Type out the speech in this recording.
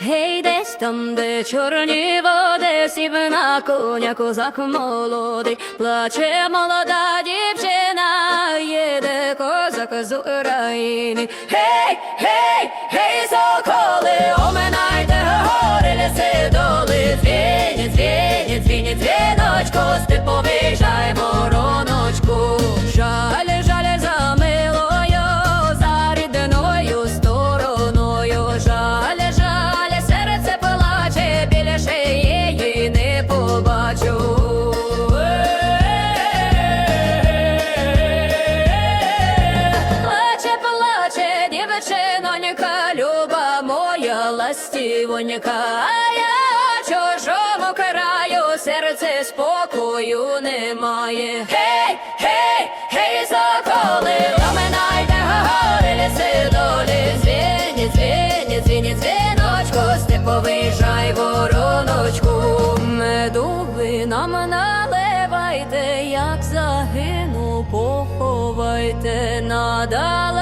Гей, десь там, де чорні води, сів коня козак молодий, плаче молода дівчина, їде козак з України. Гей, гей, гей, соколи, оминайте моя ластівонька, а я чужому краю серце спокою немає. Гей, гей, гей, соколи, оминайте гори, ліси долі, дзвінять, дзвінять, дзвінять, дзвіночко, степовий жай, вороночку, меду ви нам наливайте, як загину, поховайте надале.